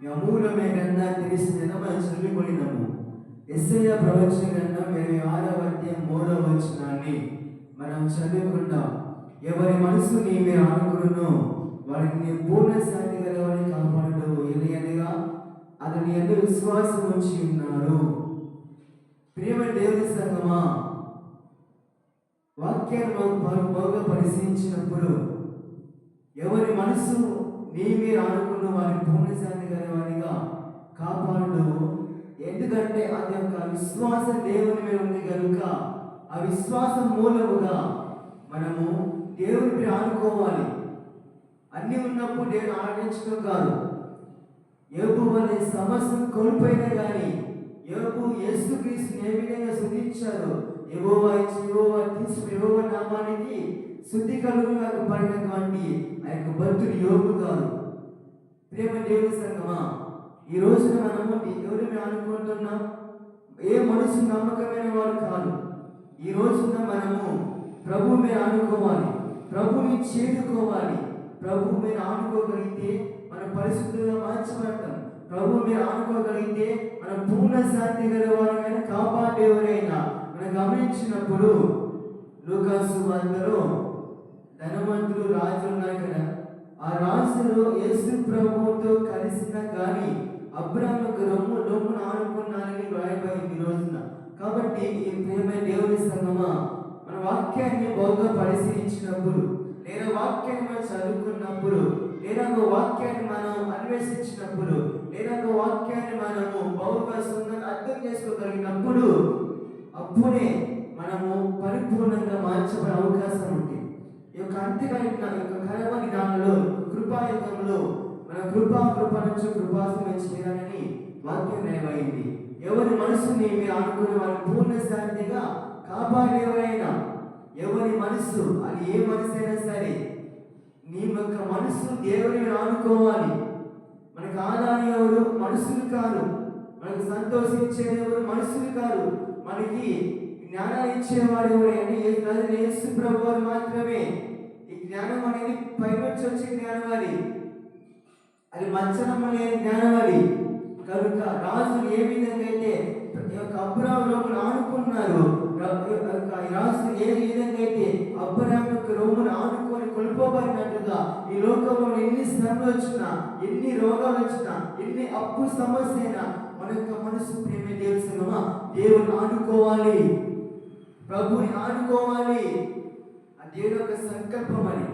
ఈ అమూల్యమైన గ్రంథాన్ని మనం చదువుకున్నాము ఎస్ఐ ప్రవచన గ్రంథం ఇరవై ఆరవ అధ్యాయం మూడవ వచనాన్ని మనం చదువుకుంటాం ఎవరి మనసుని మీరు అనుకున్నాను వారిని పూర్ణ శాంతి గలవారిని కాపాడు ఎలియనగా అతని ఎంత విశ్వాసం ఉంచి ఉన్నారు ప్రేమ దేవుని సంగమా వాక్యాన్ని మనం బాగా పరిశీలించినప్పుడు ఎవరి మనసు నీ మీరు అనుకున్న వారి పూర్ణశాంతి గల వారిగా కాపాడు ఎందుకంటే అది యొక్క విశ్వాసం దేవుని మీద ఉంది కనుక ఆ విశ్వాసం మూలముగా మనము దేవుని ఆనుకోవాలి. అన్ని ఉన్నప్పుడు నేను ఆడించడం కాదు. ఏపు వల్ల సమస్యను కోల్పోయినా కానీ ఏపు యేసుక్రీస్తుని ఏ విధంగా శుద్ధించారు ఏవో ఇచ్చి యెహోవా తీసుకు నామానికి శుద్ధి కలుగుగా పడినటువంటి ఆ యొక్క భక్తుడు యోగు కాదు ప్రేమ దేవుని సంగమా ఈ రోజున మనము ఎవరు మేము అనుకుంటున్నాం ఏ మనిషి నమ్మకమైన వారు కాదు. ఈ రోజున మనము ప్రభు మీద అనుకోవాలి ప్రభుని చేరుకోవాలి ప్రభు మీద ఆనుకోగలిగితే మన పరిస్థితుల్లో మార్చబడతాం. ప్రభు మీద ఆనుకోగలిగితే మన పూర్ణ శాంతి గల వారిని కాపాడేవరైనా. మనం గమనించినప్పుడు లూకాసు వార్తలో ధనవంతులు రాజులు ఉన్నాయి కదా. ఆ రాజులు యేసు ప్రభుతో కలిసిన కానీ అబ్రాహ్మకు రొమ్ము రొమ్మును ఆనుకున్నానని రాయబడింది ఈ రోజున. కాబట్టి ఈ ప్రేమ దేవుని సంగమా మన వాక్యాన్ని బాగా పరిశీలించినప్పుడు లేదా వాక్యాన్ని మనం చదువుకున్నప్పుడు లేదా ఒక వాక్యాన్ని మనం అన్వేషించినప్పుడు లేదా ఒక వాక్యాన్ని మనము బహుగా అర్థం చేసుకోగలిగినప్పుడు అప్పుడే మనము పరిపూర్ణంగా మార్చబడే అవకాశం ఉంది. ఈ యొక్క అంత్యకాలిక యొక్క కలవని దానిలో కృపాయుగంలో మన కృపా కృప నుంచి కృపాసనం చేయాలని వాక్యం నయమైంది ఎవరి మనసుని మీరు అనుకునే వారి పూర్ణ శాంతిగా కాపాడేవరైనా ఎవరి మనసు అది ఏ మనసు అయినా సరే నీ యొక్క మనసు దేవుని మీద ఆనుకోవాలి. మనకు ఆదాయం ఎవరు? మనుషులు కాదు. మనకు సంతోషించేది ఎవరు మనుషులు కాదు. మనకి జ్ఞానాన్ని ఇచ్చేవాడు ఎవరైనా యేసు ప్రభు వారు మాత్రమే. ఈ జ్ఞానం అనేది పైనుంచి వచ్చే జ్ఞానం అది. అది మంచనం లేని జ్ఞానం అది. కనుక రాజులు ఏ విధంగా అయితే ఈ యొక్క అబ్రాహ్మణులు ఆనుకున్నారు రాజు ఈ ఏ విధంగా అయితే అబ్రాహ్మ యొక్క రోమును ఆనుకొని కొనుక్కోబడినట్టుగా ఈ లోకంలో ఎన్ని శ్రమలు వచ్చినా ఎన్ని రోగాలు వచ్చినా ఎన్ని అప్పు సమస్య అయినా మన యొక్క మనసు ప్రేమ దేవుసమా దేవుని ఆనుకోవాలి. ప్రభుని ఆనుకోవాలి. ఆ ఒక సంకల్పం అని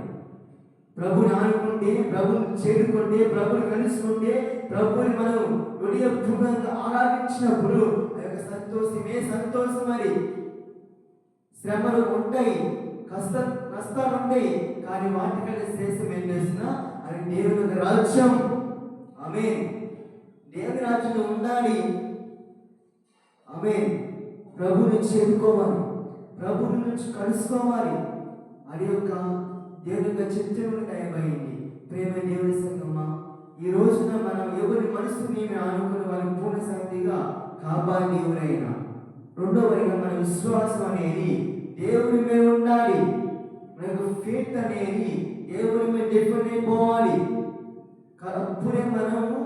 ప్రభుని ఆనుకుంటే ప్రభుని చేరుకుంటే ప్రభుని కలుసుకుంటే ప్రభుని మనం హృదయపూర్వకంగా ఆరాధించినప్పుడు ఆ యొక్క సంతోషమే సంతోషం మరి శ్రమలు ఉంటాయి కష్ట కష్టాలు ఉంటాయి కానీ వాటికంటే శ్రేష్టం ఏం చేసినా అది దేవుని యొక్క రాజ్యం. ఆమె దేవుని రాజ్యంలో ఉండాలి. ఆమె ప్రభుని చేరుకోవాలి. ప్రభుని నుంచి కలుసుకోవాలి. అది యొక్క దేవుని యొక్క చిత్రం నయమైంది ప్రేమ దేవుని సంగమ్మ ఈ రోజున మనం ఎవరి మనసుని మేము ఆనుకుని వారిని పూర్ణ శాంతిగా కాపాడి ఎవరైనా రెండవదిగా మన విశ్వాసం అనేది దేవుని మీద ఉండాలి. మనకు ఫేత్ అనేది దేవుని మీద డిపెండ్ అయిపోవాలి. కా- అప్పుడే మనము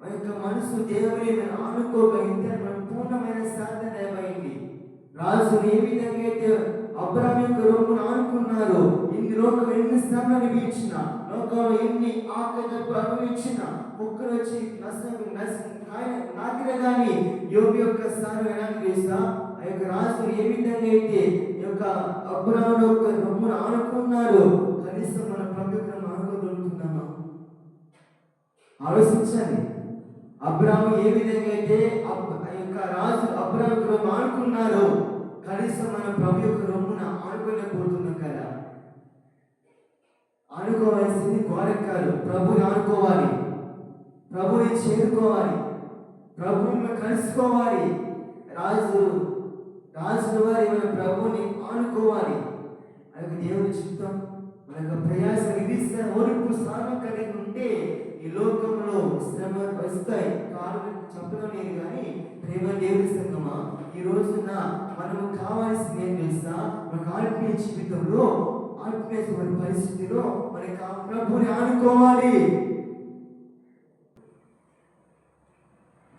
మన యొక్క మనసు దేవుని మీద ఆనుకోగలిగితే మనం పూర్ణమైన సాధన ఏమైంది రాజులు ఏ విధంగా అయితే అబ్రహం యొక్క రోగును ఆనుకున్నారు ఇన్ని లోకం ఎన్ని శ్రమలు వీచిన లోకంలో ఎన్ని ఆకలిపు అనుభవించిన ముక్కలు వచ్చి నష్టం నష్టం నాకిన కానీ యోగి యొక్క స్థానం ఎలా చేస్తా ఆ యొక్క రాజులు ఏ విధంగా అయితే ఈ యొక్క అబ్రహం యొక్క రొమ్మును ఆనుకున్నారు కనీసం మన ప్రభుత్వం ఆనుకోగలుగుతున్నామా ఆలోచించండి. అబ్రాహం ఏ విధంగా అయితే ఆ యొక్క రాజు అబ్రాహం రొమ్ము ఆనుకున్నారో కనీసం మనం ప్రభు యొక్క రొమ్మున ఆనుకోలేకపోతున్నాం కదా. ఆనుకోవాల్సింది కోరిక కాదు ప్రభుని ఆనుకోవాలి. ప్రభుని చేరుకోవాలి. ప్రభుని కలుసుకోవాలి. రాజు రాజుల వారి మన ప్రభుని ఆనుకోవాలి. మనకు దేవుని చిత్తం. మన యొక్క ప్రయాసం విధిస్తే ఓర్పు సాధన కలిగి ఉంటే వస్తాయి. కాలు చెప్పడం లేదు కానీ ప్రేమ దేవుని సంగమా? ఈ రోజున మనము కావాల్సింది ఏం తెలుసా? మనకు ఆత్మీయ జీవితంలో ఆత్మీయ పరిస్థితిలో మనకి ప్రభుని ఆనుకోవాలి.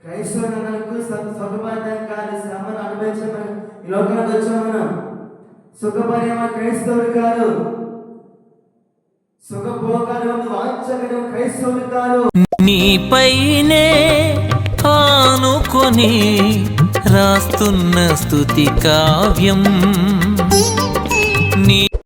క్రైస్తవులకు సుఖపడతాం కాదు శ్రమను అనుభవించమని ఈ లోకానికి వచ్చాం మనం. సుఖపడేమో క్రైస్తవులు కాదు. సుఖభోగాలు వాంచగడం క్రైస్తవులు కాదు. నీపైనే ఆనుకొని రాస్తున్న స్థుతి కావ్యం.